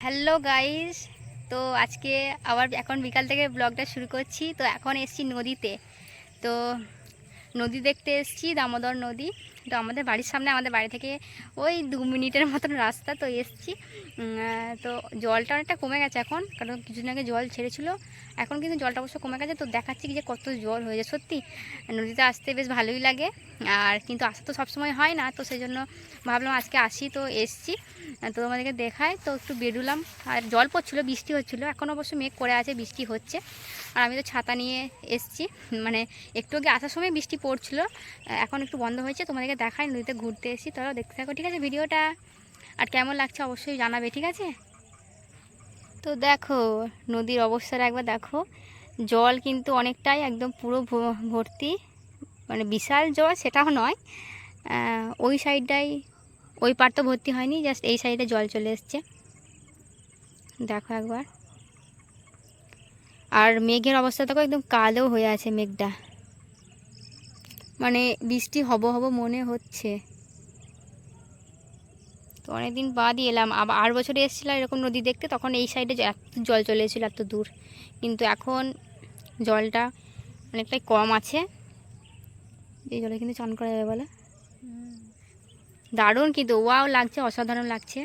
Hello guys, তো আজকে আবার এখন বিকাল থেকে ব্লগটা শুরু করছি। তো এখন এসছি নদীতে। তো নদী দেখতে এসছি, দামোদর নদী। তো আমাদের বাড়ির সামনে, আমাদের বাড়ি থেকে ওই দু মিনিটের মতন রাস্তা তো এসছি। তো জলটা অনেকটা কমে গেছে এখন, কারণ কিছুদিন আগে জল ছেড়েছিল। এখন কিন্তু জলটা অবশ্য কমে গেছে, তো দেখাচ্ছি যে কত জল হয়েছে সত্যি, নদীতে আসতে বেশ ভালোই লাগে, আর কিন্তু আসা তো সবসময় হয় না, তো সেই জন্য ভাবলাম আজকে আসি, তো এসছি। তো তোমাদেরকে দেখায় তো একটু বেরুলাম। আর জল পড়ছিলো, বৃষ্টি হচ্ছিল, এখন অবশ্য মেঘ করে আছে, বৃষ্টি হচ্ছে। আর আমি তো ছাতা নিয়ে এসছি মানে একটু আগে আসার সময় বৃষ্টি পড়ছিল এখন একটু বন্ধ হয়েছে, তোমাদেরকে দেখায় নদীতে ঘুরতে এসেছি। তোরাও দেখতে থাকো, ঠিক আছে ভিডিওটা? আর কেমন লাগছে অবশ্যই জানাবে, ঠিক আছে? তো দেখো, নদীর অবস্থাটা একবার দেখো। জল কিন্তু অনেকটাই একদম পুরো ভর্তি মানে বিশাল জল, সেটাও নয়। ওই সাইডটাই, ওই পার তো ভর্তি হয়নি জাস্ট এই সাইডে জল চলে এসছে। দেখো একবার। আর মেঘের অবস্থা দেখো, একদম কালো হয়ে আছে মেঘটা। মানে বৃষ্টি হব হব মনে হচ্ছে। তো অনেকদিন বাদই এলাম। আবার আর বছরে এসেছিলাম এরকম নদী দেখতে তখন এই সাইডে এত জল চলে এসেছিল এত দূর। কিন্তু এখন জলটা অনেকটাই কম আছে। এই জলে কিন্তু চান করা যাবে বলে। দারুণ কিন্তু ওয়াও লাগছে অসাধারণ লাগছে।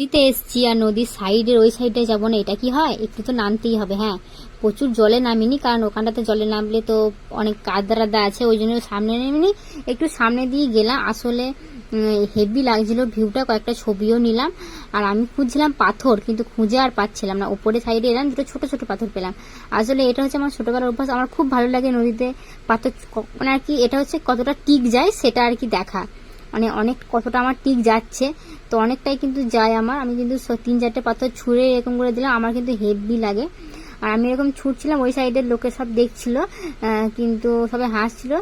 নদীতে এসছি আর নদীর সাইডের ওই সাইডে যাব না, এটা কি হয়? একটু তো নামতেই হবে হ্যাঁ। প্রচুর জলে নামিনি, কারণ ওখানটাতে জলে নামলে তো অনেক কাদা রাদা আছে, ওই জন্য সামনে নেমিনি। একটু সামনে দিয়ে গেলাম, আসলে হেভি লাগছিল ভিউটা কয়েকটা ছবিও নিলাম। আর আমি খুঁজছিলাম পাথর, কিন্তু খুঁজে আর পাচ্ছিলাম না। উপরে সাইডে এলাম, দুটো ছোট ছোট পাথর পেলাম। আসলে এটা হচ্ছে আমার ছোটবেলার অভ্যাস, আমার খুব ভালো লাগে নদীতে পাথর মানে আর কি, এটা হচ্ছে কতটা টিক যায়, সেটা আর কি দেখা। মানে অনেক কতটা আমার টিক যাচ্ছে। তো অনেকটাই কিন্তু যায় আমার। আমি কিন্তু তিন চারটে পাথর ছুঁড়ে এরকম করে দিলাম, আমার কিন্তু হেভি লাগে। আর আমি এরকম ছুটছিলাম ওই সাইডের লোকে সব দেখছিল কিন্তু সবাই হাসছিল।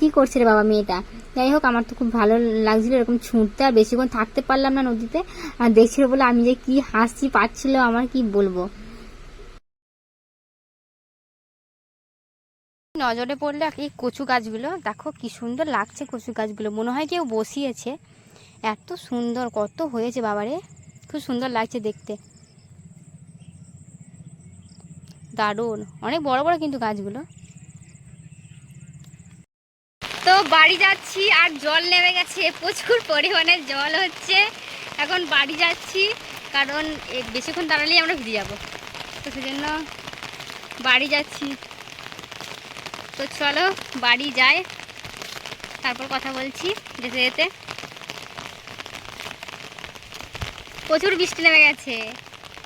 কি করছে রে বাবা মেয়েটা? যাই হোক, আমার তো খুব ভালো লাগছিল এরকম ছুটতে আর বেশিক্ষণ থাকতে পারলাম না নদীতে। আর দেখছিল বলে আমি যে কি হাসছি পাচ্ছিল আমার কি বলব? নজরে পড়লে এই কচু গাছগুলো, দেখো কি সুন্দর লাগছে কচু গাছগুলো। মনে হয় কেউ বসিয়েছে। এত সুন্দর, কত হয়েছে বাবারে। খুব সুন্দর লাগছে দেখতে। দারুণ। অনেক বড় বড় কিন্তু গাছগুলো। তো বাড়ি যাচ্ছি আর জল নেমে গেছে। প্রচুর পরিমাণে জল হচ্ছে। এখন বাড়ি যাচ্ছি, কারণ বেশিক্ষণ দাঁড়ালেই আমরা ভিজে যাব। তো সেজন্য বাড়ি যাচ্ছি। তো চলো বাড়ি যাই। তারপর কথা বলছি যেতে যেতে। প্রচুর বৃষ্টি নেমে গেছে।